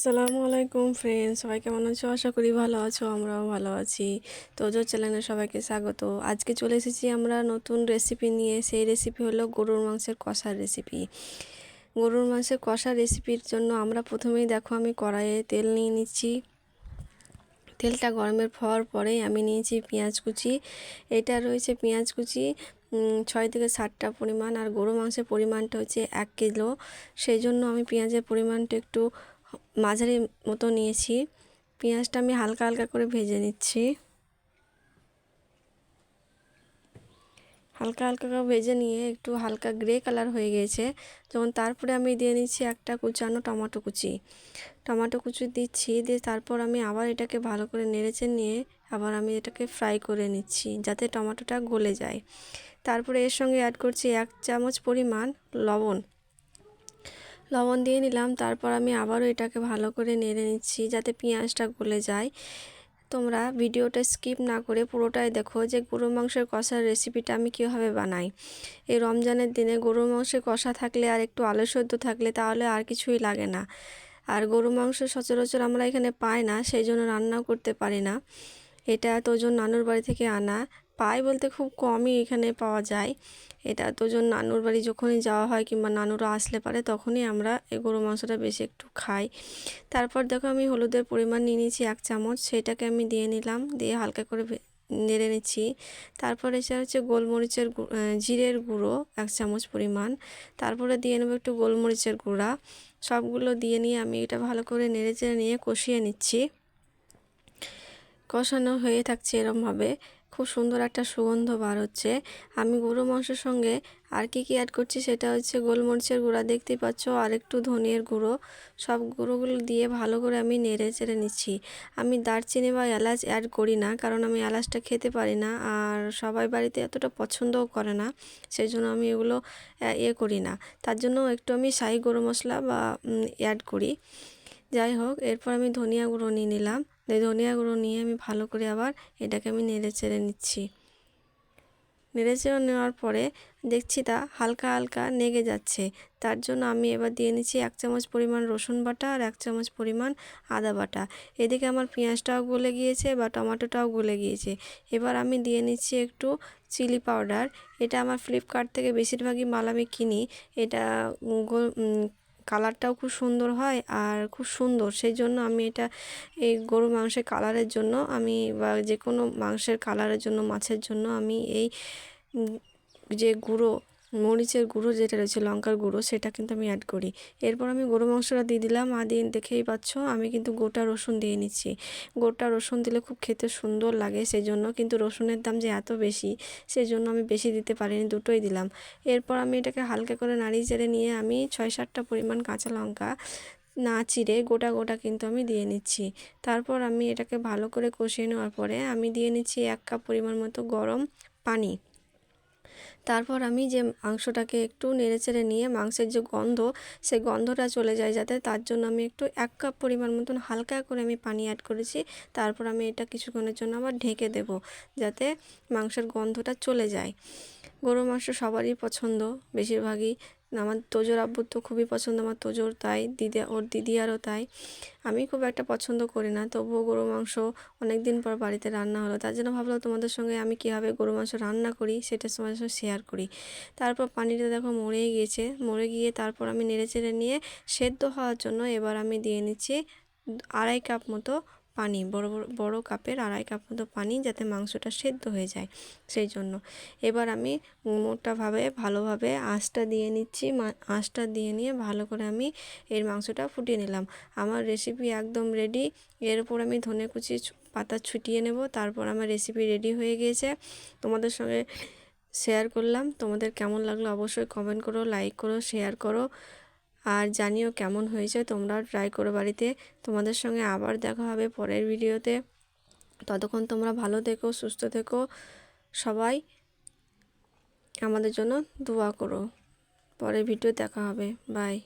আসসালামু আলাইকুম ফ্রেন্ড সবাই কেমন আছো? আশা করি ভালো আছো, আমরাও ভালো আছি। তো তোজো চ্যানেলে সবাইকে স্বাগত। আজকে চলে এসেছি আমরা নতুন রেসিপি নিয়ে, সেই রেসিপি হলো গরুর মাংসের কষার রেসিপি গরুর মাংসের কষার রেসিপির জন্য আমরা প্রথমেই দেখো, আমি কড়াইয়ে তেল নিয়ে নিচ্ছি। তেলটা গরমের হওয়ার পরেই আমি নিয়েছি পেঁয়াজ কুচি। এটা রয়েছে পেঁয়াজ কুচি ছয় থেকে সাতটা পরিমাণ। আর গরু মাংসের পরিমাণটা হচ্ছে এক কিলো। সেই জন্য আমি পেঁয়াজের পরিমাণটা একটু মাঝারি মতো নিয়েছি। পেঁয়াজটা আমি হালকা হালকা করে ভেজে নিচ্ছি। হালকা হালকা করে ভেজে নিয়ে একটু হালকা গ্রে কালার হয়ে গেছে। যখন তারপরে আমি দিয়ে নিচ্ছি একটা কুচানো টমেটো কুচি। টমেটো কুচি দিচ্ছি, দিয়ে তারপর আমি আবার এটাকে ভালো করে নেড়েচে নিয়ে আবার আমি এটাকে ফ্রাই করে নিচ্ছি, যাতে টমেটোটা গলে যায়। তারপরে এর সঙ্গে অ্যাড করছি এক চামচ পরিমাণ লবণ। লবণ দিয়ে নিলাম, তারপর আমি আবারও এটাকে ভালো করে নেড়ে নিচ্ছি যাতে পেঁয়াজটা গলে যায়। তোমরা ভিডিওটা স্কিপ না করে পুরোটাই দেখো যে গরু মাংসের কষার রেসিপিটা আমি কীভাবে বানাই। এই রমজানের দিনে গরু মাংসের কষা থাকলে আর একটু আলু সদ্য থাকলে তাহলে আর কিছুই লাগে না। আর গরু মাংস সচরাচর আমরা এখানে পাই না, সেই জন্য রান্নাও করতে পারি না। এটা তোজন নানুর বাড়ি থেকে আনা। পাই বলতে খুব কমই এখানে পাওয়া যায়। এটা তোজন নানুর বাড়ি যখনই যাওয়া হয় কিংবা নানুরা আসলে পারে তখনই আমরা এই গরু মাংসটা বেশি একটু খাই। তারপর দেখো আমি হলুদের পরিমাণ নিয়ে নিয়েছি এক চামচ, সেটাকে আমি দিয়ে নিলাম, দিয়ে হালকা করে নেড়ে নিচ্ছি। তারপরে এসে হচ্ছে গোলমরিচের জিরের গুঁড়ো এক চামচ পরিমাণ। তারপরে দিয়ে নেব একটু গোলমরিচের গুঁড়া। সবগুলো দিয়ে নিয়ে আমি এটা ভালো করে নেড়ে চেড়ে নিয়ে কষিয়ে নিচ্ছি। কষানো হয়ে থাকছে এরমভাবে। খুব সুন্দর একটা সুগন্ধ বার হচ্ছে। আমি গরু মাংসের সঙ্গে আর কি কি অ্যাড করছি সেটা হচ্ছে গোলমরিচের গুঁড়া দেখতেই পাচ্ছ আর একটু ধনিয়ার গুঁড়ো। সব গুঁড়োগুলো দিয়ে ভালো করে আমি নেড়ে চেড়ে নিচ্ছি। আমি দারচিনি বা এলাচ অ্যাড করি না কারণ আমি এলাচটা খেতে পারি না আর সবাই বাড়িতে এতটা পছন্দও করে না সেই জন্য আমি এগুলো ইয়ে করি না। তার জন্য একটু আমি শাহি গরম মশলা বা অ্যাড করি। যাই হোক, এরপর আমি ধনিয়া গুঁড়ো নিয়ে নিলাম। ধনিয়া গুঁড়ো নিয়ে আমি ভালো করে আবার এটাকে আমি নেড়ে চেড়ে নিচ্ছি। নেড়ে চেড়ে নেওয়ার পরে দেখছি তা হালকা হালকা নেগে যাচ্ছে। তার জন্য আমি এবার দিয়ে নিচ্ছি এক চামচ পরিমাণ রসুন বাটা আর এক চামচ পরিমাণ আদা বাটা। এদিকে আমার পেঁয়াজটাও গলে গিয়েছে বা টমেটোটাও গলে গিয়েছে। এবার আমি দিয়ে নিচ্ছি একটু চিলি পাউডার। এটা আমার ফ্লিপকার্ট থেকে বেশিরভাগই মাল আমি কিনি। এটা কালারটাও খুব সুন্দর হয় আর খুব সুন্দর। সেই জন্য আমি এটা, এই গরু মাংসের কালারের জন্য আমি বা যে কোনো মাংসের কালারের জন্য, মাছের জন্য আমি এই যে গুঁড়ো মরিচের গুঁড়ো যেটা রয়েছে, লঙ্কার গুঁড়ো, সেটা কিন্তু আমি অ্যাড করি। এরপর আমি গরু মাংসটা দিয়ে দিলাম। আর দিয়ে দেখেই পাচ্ছ, আমি কিন্তু গোটা রসুন দিয়ে নিচ্ছি। গোটা রসুন দিলে খুব খেতে সুন্দর লাগে সেই জন্য কিন্তু রসুনের দাম যে এত বেশি সেই জন্য আমি বেশি দিতে পারিনি, দুটোই দিলাম। এরপর আমি এটাকে হালকা করে নাড়িয়ে চেড়ে নিয়ে আমি ছয় সাতটা পরিমাণ কাঁচা লঙ্কা না চিড়ে গোটা গোটা কিন্তু আমি দিয়ে নিচ্ছি। তারপর আমি এটাকে ভালো করে কষিয়ে নেওয়ার পরে আমি দিয়ে নিচ্ছি এক কাপ পরিমাণ মতো গরম পানি। তারপর আমি যে মাংসটাকে একটু নেড়েচেড়ে নিয়ে মাংসের যে গন্ধ, সে গন্ধটা চলে যায় যাতে তার জন্য আমি একটু এক কাপ পরিমাণ মতন হালকা করে আমি পানি অ্যাড করেছি। তারপর আমি এটা কিছুক্ষণের জন্য আবার ঢেকে দেব যাতে মাংসের গন্ধটা চলে যায়। গরু মাংস সবারই পছন্দ, বেশিরভাগই আমার তোজোর আব্বুর তো খুবই পছন্দ, আমার তোজোর তাই, দিদি, ওর দিদি আরও তাই। আমি খুব একটা পছন্দ করি না, তবুও গরু মাংস অনেক দিন পর বাড়িতে রান্না হলো। তার জন্য ভাবলাম তোমাদের সঙ্গে আমি কীভাবে গরু মাংস রান্না করি সেটা তোমাদের সঙ্গে শেয়ার করি। তারপর পানিটা দেখো মরে গিয়েছে, মরে গিয়ে তারপর আমি নেড়ে চেড়ে নিয়ে সেদ্ধ হওয়ার জন্য এবার আমি দিয়ে নিচ্ছি আড়াই কাপ মতো পানি, বড় বড় বড় কাপের আড়াই কাপ মতো পানি যাতে মাংসটা সেদ্ধ হয়ে যায় সেই জন্য। এবার আমি মোটাভাবে ভালোভাবে আঁচটা দিয়ে নিচ্ছি আঁচটা দিয়ে নিয়ে ভালো করে আমি এর মাংসটা ফুটিয়ে নিলাম। আমার রেসিপি একদম রেডি এর উপর আমি ধনে কুচি পাতা ছুটিয়ে নেব, তারপর আমার রেসিপি রেডি হয়ে গিয়েছে। তোমাদের সঙ্গে শেয়ার করলাম, তোমাদের কেমন লাগল অবশ্যই কমেন্ট করো লাইক করো শেয়ার করো। আর জানিও কেমন হয়েছে তোমরাও ট্রাই করো বাড়িতে। তোমাদের সঙ্গে আবার দেখা হবে পরের ভিডিওতে। ততক্ষণ তোমরা ভালো থেকো, সুস্থ থেকো। সবাই আমাদের জন্য দোয়া করো। পরের ভিডিও দেখা হবে। বাই